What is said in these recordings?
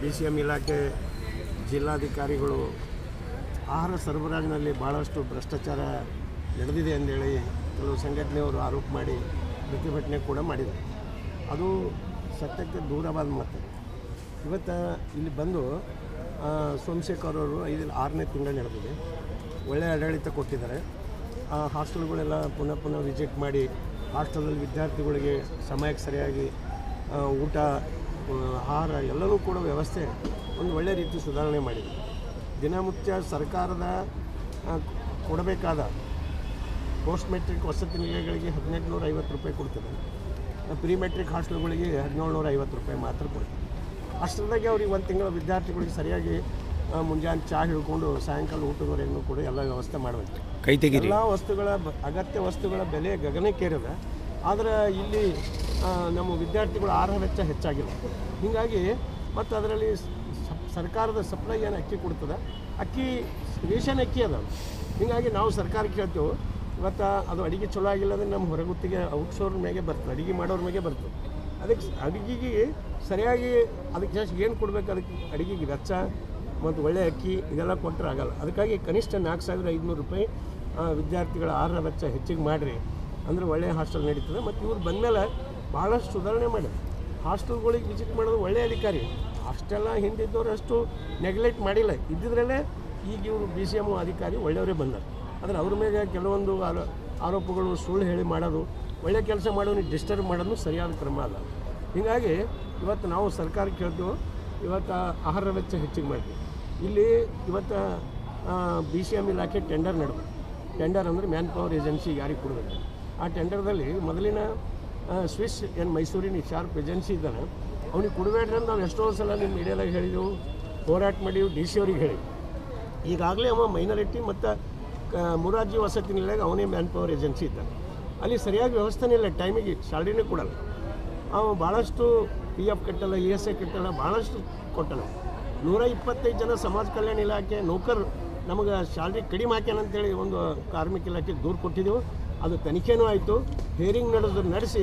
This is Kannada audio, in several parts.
ಬಿ ಸಿ ಎಂ ಇಲಾಖೆ ಜಿಲ್ಲಾಧಿಕಾರಿಗಳು ಆಹಾರ ಸರಬರಾಜಿನಲ್ಲಿ ಭಾಳಷ್ಟು ಭ್ರಷ್ಟಾಚಾರ ನಡೆದಿದೆ ಅಂದೇಳಿ ಕೆಲವು ಸಂಘಟನೆಯವರು ಆರೋಪ ಮಾಡಿ ಪ್ರತಿಭಟನೆ ಕೂಡ ಮಾಡಿದರು ಅದು ಸತ್ಯಕ್ಕೆ ದೂರವಾದ ಮಾತು. ಇವತ್ತು ಇಲ್ಲಿ ಬಂದು ಸೋಮಶೇಖರ್ ಅವರು ಐದು ಆರನೇ ತಿಂಗಳು ನಡೆದಿದೆ. ಒಳ್ಳೆಯ ಆಡಳಿತ ಕೊಟ್ಟಿದ್ದಾರೆ. ಆ, ಹಾಸ್ಟೆಲ್ಗಳೆಲ್ಲ ಪುನಃ ಪುನಃ ವಿಸಿಟ್ ಮಾಡಿ ಹಾಸ್ಟೆಲಲ್ಲಿ ವಿದ್ಯಾರ್ಥಿಗಳಿಗೆ ಸಮಯಕ್ಕೆ ಸರಿಯಾಗಿ ಊಟ ಆಹಾರ ಎಲ್ಲವೂ ಕೂಡ ವ್ಯವಸ್ಥೆ ಒಂದು ಒಳ್ಳೆಯ ರೀತಿ ಸುಧಾರಣೆ ಮಾಡಿದೆ ದಿನನಿತ್ಯ ಸರ್ಕಾರದ ಕೊಡಬೇಕಾದ ಪೋಸ್ಟ್ ಮೆಟ್ರಿಕ್ ವಸತಿ ನಿಲಯಗಳಿಗೆ ಹದಿನೆಂಟು ನೂರ ಐವತ್ತು ರೂಪಾಯಿ ಕೊಡ್ತದೆ. ಪ್ರೀ ಮೆಟ್ರಿಕ್ ಹಾಸ್ಟೆಲ್ಗಳಿಗೆ ಹದಿನೇಳು ನೂರ ಐವತ್ತು ರೂಪಾಯಿ ಮಾತ್ರ ಕೊಡ್ತದೆ. ಅಷ್ಟರದಾಗೆ ಅವ್ರಿಗೆ ಒಂದು ತಿಂಗಳ ವಿದ್ಯಾರ್ಥಿಗಳಿಗೆ ಸರಿಯಾಗಿ ಮುಂಜಾನೆ ಚಹಾ ಹಿಡ್ಕೊಂಡು ಸಾಯಂಕಾಲ ಊಟದವರೆಗೂ ಕೂಡ ಎಲ್ಲ ವ್ಯವಸ್ಥೆ ಮಾಡಬೇಕು ಕೈ ತೆಗೆ ಎಲ್ಲ ವಸ್ತುಗಳ ಅಗತ್ಯ ವಸ್ತುಗಳ ಬೆಲೆ ಗಗನಕ್ಕೇರಿದೆ. ಆದರೆ ಇಲ್ಲಿ ನಮ್ಮ ವಿದ್ಯಾರ್ಥಿಗಳ ಆಹಾರ ವೆಚ್ಚ ಹೆಚ್ಚಾಗಿಲ್ಲ. ಹೀಗಾಗಿ ಮತ್ತು ಅದರಲ್ಲಿ ಸರ್ಕಾರದ ಸಪ್ಲೈ ಏನು ಅಕ್ಕಿ ಕೊಡ್ತದೆ? ಅಕ್ಕಿ ರೇಷನ್ ಅಕ್ಕಿ ಅದ. ಹೀಗಾಗಿ ನಾವು ಸರ್ಕಾರಕ್ಕೆ ಕೇಳ್ತೇವೆ ಇವತ್ತು ಅದು ಅಡಿಗೆ ಚಲೋ ಆಗಿಲ್ಲ ಅಂದರೆ ನಮ್ಮ ಹೊರಗುತ್ತಿಗೆ ಔಟ್ಸೋರ್ ಮೇಲೆ ಬರ್ತದೆ, ಅಡಿಗೆ ಮಾಡೋರ ಮೇಲೆ ಬರ್ತದೆ. ಅದಕ್ಕೆ ಅಡುಗೆಗೆ ಸರಿಯಾಗಿ ಅದಕ್ಕೆ ಜಾಸ್ತಿ ಏನು ಕೊಡಬೇಕು ಅದಕ್ಕೆ ಅಡುಗೆಗೆ ವೆಚ್ಚ ಮತ್ತು ಒಳ್ಳೆ ಅಕ್ಕಿ ಇದೆಲ್ಲ ಕೊಟ್ಟರೆ ಆಗಲ್ಲ. ಅದಕ್ಕಾಗಿ ಕನಿಷ್ಠ ನಾಲ್ಕು ಸಾವಿರ ಐದುನೂರು ರೂಪಾಯಿ ವಿದ್ಯಾರ್ಥಿಗಳ ಆಹಾರ ವೆಚ್ಚ ಹೆಚ್ಚಿಗೆ ಮಾಡಿರಿ. ಅಂದರೆ ಒಳ್ಳೆಯ ಹಾಸ್ಟೆಲ್ ನಡೀತದೆ. ಮತ್ತು ಇವ್ರು ಬಂದಮೇಲೆ ಭಾಳಷ್ಟು ಸುಧಾರಣೆ ಮಾಡಿ ಹಾಸ್ಟೆಲ್ಗಳಿಗೆ ವಿಸಿಟ್ ಮಾಡೋದು ಒಳ್ಳೆಯ ಅಧಿಕಾರಿ. ಅಷ್ಟೆಲ್ಲ ಹಿಂದಿದ್ದವ್ರು ಅಷ್ಟು ನೆಗ್ಲೆಕ್ಟ್ ಮಾಡಿಲ್ಲ. ಇದ್ದಿದ್ರಲ್ಲೇ ಈಗ ಇವರು ಬಿ ಸಿ ಎಂ ಅಧಿಕಾರಿ ಒಳ್ಳೆಯವರೇ ಬಂದರು. ಆದರೆ ಅವ್ರ ಮೇಲೆ ಕೆಲವೊಂದು ಆರೋ, ಆರೋಪಗಳು, ಸುಳ್ಳು ಹೇಳಿ ಮಾಡೋದು ಒಳ್ಳೆಯ ಕೆಲಸ ಮಾಡೋನಿಗೆ ಡಿಸ್ಟರ್ಬ್ ಮಾಡೋದು ಸರಿಯಾದ ಕ್ರಮ ಅಲ್ಲ. ಹೀಗಾಗಿ ಇವತ್ತು ನಾವು ಸರ್ಕಾರಕ್ಕೆ ಹೇಳ್ತೀವಿ ಇವತ್ತು ಆಹಾರ ವೆಚ್ಚ ಹೆಚ್ಚಿಗೆ ಮಾಡಿ ಇಲ್ಲಿ ಇವತ್ತು ಬಿ ಸಿ ಎಂ ಇಲಾಖೆ ಟೆಂಡರ್ ನಡೆದು. ಟೆಂಡರ್ ಅಂದರೆ ಮ್ಯಾನ್ ಪವರ್ ಏಜೆನ್ಸಿ ಯಾರಿಗೆ ಕೊಡಬೇಕು? ಆ ಟೆಂಡರ್ದಲ್ಲಿ ಮೊದಲಿನ ಸ್ವಿಸ್ ಏನು ಮೈಸೂರಿನ ಶಾರ್ಪ್ ಏಜೆನ್ಸಿ ಇದ್ದಾನೆ. ಅವ್ನಿಗೆ ಕೊಡಬೇಡ್ರಿ ಅಂತ ನಾವು ಎಷ್ಟೋ ಸಲ ನಿಮ್ಮ ಮೀಡಿಯಾದಾಗ ಹೇಳಿದೆವು ಹೋರಾಟ ಮಾಡೀವಿ ಡಿ ಸಿ ಅವ್ರಿಗೆ ಹೇಳಿ. ಈಗಾಗಲೇ ಅವ ಮೈನಾರಿಟಿ ಮತ್ತು ಮುರಾರ್ಜಿ ವಸತಿ ನಿಲಯಾಗ ಅವನೇ ಮ್ಯಾನ್ ಪವರ್ ಏಜೆನ್ಸಿ ಇದ್ದಾನೆ. ಅಲ್ಲಿ ಸರಿಯಾಗಿ ವ್ಯವಸ್ಥೆನೇ ಇಲ್ಲ, ಟೈಮಿಗೆ ಸ್ಯಾಲ್ರಿನೇ ಕೊಡಲ್ಲ. ಅವ ಭಾಳಷ್ಟು ಪಿ ಎಫ್ ಕಟ್ಟಲ್ಲ, ಇ ಎಸ್ ಐ ಕಟ್ಟಲ್ಲ, ಭಾಳಷ್ಟು ಕೊಟ್ಟಲ್ಲ. ನೂರ ಇಪ್ಪತ್ತೈದು ಜನ ಸಮಾಜ ಕಲ್ಯಾಣ ಇಲಾಖೆ ನೌಕರ್ ನಮಗೆ ಸ್ಯಾಲ್ರಿ ಕಡಿಮೆ ಹಾಕ್ಯಾನಂತೇಳಿ ಒಂದು ಕಾರ್ಮಿಕ ಇಲಾಖೆಗೆ ದೂರು ಕೊಟ್ಟಿದ್ದೆವು ಅದು ತನಿಖೆನೂ ಆಯಿತು ಹೇರಿಂಗ್ ನಡೆದು ನಡೆಸಿ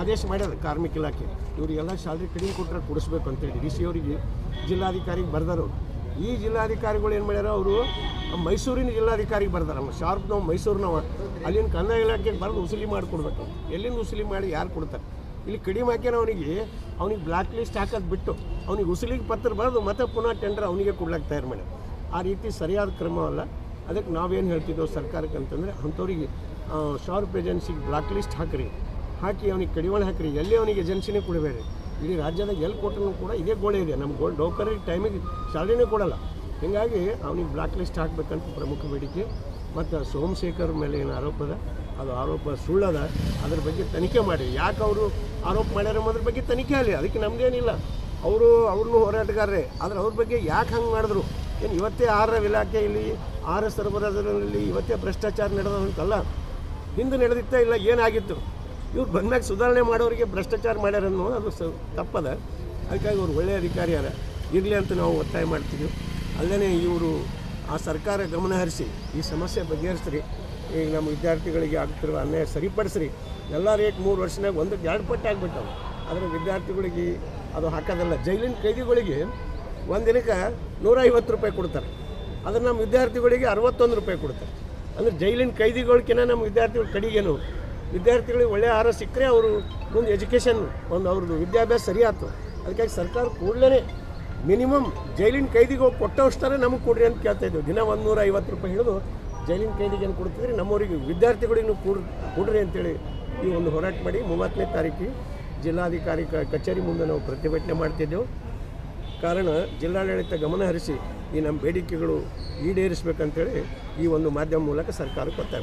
ಆದೇಶ ಮಾಡ್ಯಾರ ಕಾರ್ಮಿಕ ಇಲಾಖೆ. ಇವರಿಗೆಲ್ಲ ಸ್ಯಾಲ್ರಿ ಕಡಿಮೆ ಕೊಟ್ಟರೆ ಕೊಡಿಸ್ಬೇಕು ಅಂತೇಳಿ ಡಿ ಸಿ ಅವರಿಗೆ ಜಿಲ್ಲಾಧಿಕಾರಿಗೆ ಬರ್ದರು. ಈ ಜಿಲ್ಲಾಧಿಕಾರಿಗಳು ಏನು ಮಾಡ್ಯಾರ, ಅವರು ಮೈಸೂರಿನ ಜಿಲ್ಲಾಧಿಕಾರಿಗೆ ಬರ್ದಾರ. ನಮ್ಮ ಶಾರ್ಪ್ ನಾವು ಮೈಸೂರಿನವ. ಅಲ್ಲಿನ ಕಂದಾಯ ಇಲಾಖೆಗೆ ಬರೆದು ಉಸಿಲಿ ಮಾಡಿಕೊಡ್ಬೇಕು. ಎಲ್ಲಿಂದ ಉಸಿಲಿ ಮಾಡಿ ಯಾರು ಕೊಡ್ತಾರೆ? ಇಲ್ಲಿ ಕಡಿಮೆ ಹಾಕ್ಯಾನ ಅವನಿಗೆ, ಅವ್ನಿಗೆ ಬ್ಲ್ಯಾಕ್ ಲಿಸ್ಟ್ ಹಾಕೋದು ಬಿಟ್ಟು, ಅವ್ನಿಗೆ ಉಸಿಲಿಗೆ ಪತ್ರ ಬರೆದು ಮತ್ತೆ ಪುನಃ ಟೆಂಡರ್ ಅವನಿಗೆ ಕೊಡ್ಲಾಕ್ ತಯಾರು ಮಾಡ್ಯಾರ. ಆ ರೀತಿ ಸರಿಯಾದ ಕ್ರಮವಲ್ಲ. ಅದಕ್ಕೆ ನಾವೇನು ಹೇಳ್ತಿದ್ದೆವು ಸರ್ಕಾರಕ್ಕೆ ಅಂತಂದರೆ ಅಂಥವ್ರಿಗೆ ಶಾರ್ಪ್ ಏಜೆನ್ಸಿಗೆ ಬ್ಲಾಕ್ ಲಿಸ್ಟ್ ಹಾಕಿರಿ. ಹಾಕಿ ಅವನಿಗೆ ಕಡಿವಾಣ ಹಾಕಿರಿ. ಎಲ್ಲಿ ಅವನಿಗೆ ಏಜೆನ್ಸಿನೇ ಕೊಡಬೇಡಿ ಇಡೀ ರಾಜ್ಯದಾಗ ಎಲ್ಲಿ ಕೊಟ್ಟರು ಕೂಡ ಇದೇ ಗೋಳೆ ಇದೆ. ನಮ್ಮ ಗೋಲ್ ನೌಕರರಿಗೆ ಟೈಮಿಗೆ ಸ್ಯಾಲ್ರಿನೇ ಕೊಡಲ್ಲ. ಹೀಗಾಗಿ ಅವನಿಗೆ ಬ್ಲಾಕ್ ಲಿಸ್ಟ್ ಹಾಕಬೇಕಂತ ಪ್ರಮುಖ ಬೇಡಿಕೆ. ಮತ್ತು ಸೋಮಶೇಖರ್ ಮೇಲೆ ಏನು ಆರೋಪ ಅದ? ಅದು ಆರೋಪ ಸುಳ್ಳದ. ಅದ್ರ ಬಗ್ಗೆ ತನಿಖೆ ಮಾಡಿ ಯಾಕೆ ಅವರು ಆರೋಪ ಮಾಡ್ಯಾರ ಅದ್ರ ಬಗ್ಗೆ ತನಿಖೆ ಆಗಲಿ. ಅದಕ್ಕೆ ನಮ್ದೇನಿಲ್ಲ. ಅವರು ಅವ್ರನ್ನೂ ಹೋರಾಟಗಾರರೇ. ಆದರೆ ಅವ್ರ ಬಗ್ಗೆ ಯಾಕೆ ಹಂಗೆ ಮಾಡಿದ್ರು? ಏನು ಇವತ್ತೇ ಆಹಾರ ಇಲಾಖೆಯಲ್ಲಿ ಆಹಾರ ಸರಬರಾಜಿನಲ್ಲಿ ಇವತ್ತೇ ಭ್ರಷ್ಟಾಚಾರ ನಡೆದಂತಲ್ಲ ಹಿಂದೆ ನಡೆದಿತ್ತ ಇಲ್ಲ, ಏನಾಗಿತ್ತು? ಇವ್ರು ಬಂದಾಗ ಸುಧಾರಣೆ ಮಾಡೋರಿಗೆ ಭ್ರಷ್ಟಾಚಾರ ಮಾಡ್ಯಾರ ಅನ್ನೋದು ಅದು ಸ ತಪ್ಪದ. ಅದಕ್ಕಾಗಿ ಅವ್ರು ಒಳ್ಳೆಯ ಅಧಿಕಾರಿ ಅದ ಇರಲಿ ಅಂತ ನಾವು ಒತ್ತಾಯ ಮಾಡ್ತೀವಿ. ಅಲ್ಲದೆ ಇವರು ಆ ಸರ್ಕಾರ ಗಮನ ಹರಿಸಿ, ಈ ಸಮಸ್ಯೆ ಬಗೆಹರಿಸ್ರಿ ಈಗ ನಮ್ಮ ವಿದ್ಯಾರ್ಥಿಗಳಿಗೆ ಆಗ್ತಿರುವ ಅನ್ಯಾಯ ಸರಿಪಡಿಸ್ರಿ. ಎಲ್ಲ ರೇಟ್ ಮೂರು ವರ್ಷನಾಗ ಒಂದಕ್ಕೆ ಎರಡು ಪಟ್ಟು ಆಗ್ಬಿಟ್ಟವು. ಆದರೆ ವಿದ್ಯಾರ್ಥಿಗಳಿಗೆ ಅದು ಹಾಕೋದಲ್ಲ. ಜೈಲಿನ ಕೈದಿಗಳಿಗೆ ಒಂದು ದಿನಕ್ಕೆ ನೂರ ಐವತ್ತು ರೂಪಾಯಿ ಕೊಡ್ತಾರೆ. ಅದನ್ನು ನಮ್ಮ ವಿದ್ಯಾರ್ಥಿಗಳಿಗೆ ಅರವತ್ತೊಂದು ರೂಪಾಯಿ ಕೊಡ್ತಾರೆ. ಅಂದರೆ ಜೈಲಿನ ಕೈದಿಗಳಿಗಿಂತ ನಮ್ಮ ವಿದ್ಯಾರ್ಥಿಗಳ ಕಡೆಗೇನು ವಿದ್ಯಾರ್ಥಿಗಳಿಗೆ ಒಳ್ಳೆಯ ಆಹಾರ ಸಿಕ್ಕರೆ ಅವರು ಮುಂದೆ ಎಜುಕೇಷನ್ ಒಂದು ಅವ್ರದ್ದು ವಿದ್ಯಾಭ್ಯಾಸ ಸರಿ ಆಯ್ತು ಅದಕ್ಕಾಗಿ ಸರ್ಕಾರ ಕೂಡಲೇ ಮಿನಿಮಮ್ ಜೈಲಿನ ಕೈದಿಗೆ ಹೋಗಿ ನಮಗೆ ಕೊಡ್ರಿ ಅಂತ ಕೇಳ್ತಾ ಇದ್ದೀವಿ. ದಿನ ಒಂದು ನೂರ ಐವತ್ತು ರೂಪಾಯಿ ಹಿಡಿದು ಜೈಲಿನ ಕೈದಿಗೆ ಏನು ಕೊಡ್ತಿದ್ರಿ, ನಮ್ಮವರಿಗೆ ವಿದ್ಯಾರ್ಥಿಗಳಿಗೂ ಕೂಡ ಕೊಡ್ರಿ ಅಂತೇಳಿ ಈ ಒಂದು ಹೋರಾಟ ಮಾಡಿ ಮೂವತ್ತನೇ ತಾರೀಕಿಗೆ ಜಿಲ್ಲಾಧಿಕಾರಿ ಕಚೇರಿ ಮುಂದೆ ನಾವು ಪ್ರತಿಭಟನೆ ಮಾಡ್ತಿದ್ದೆವು. ಕಾರಣ ಜಿಲ್ಲಾಡಳಿತ ಗಮನ ಹರಿಸಿ ಈ ನಮ್ಮ ಬೇಡಿಕೆಗಳು ಈಡೇರಿಸಬೇಕಂತೇಳಿ ಈ ಒಂದು ಮಾಧ್ಯಮ ಮೂಲಕ ಸರ್ಕಾರಕ್ಕೆ ಒತ್ತಾಯ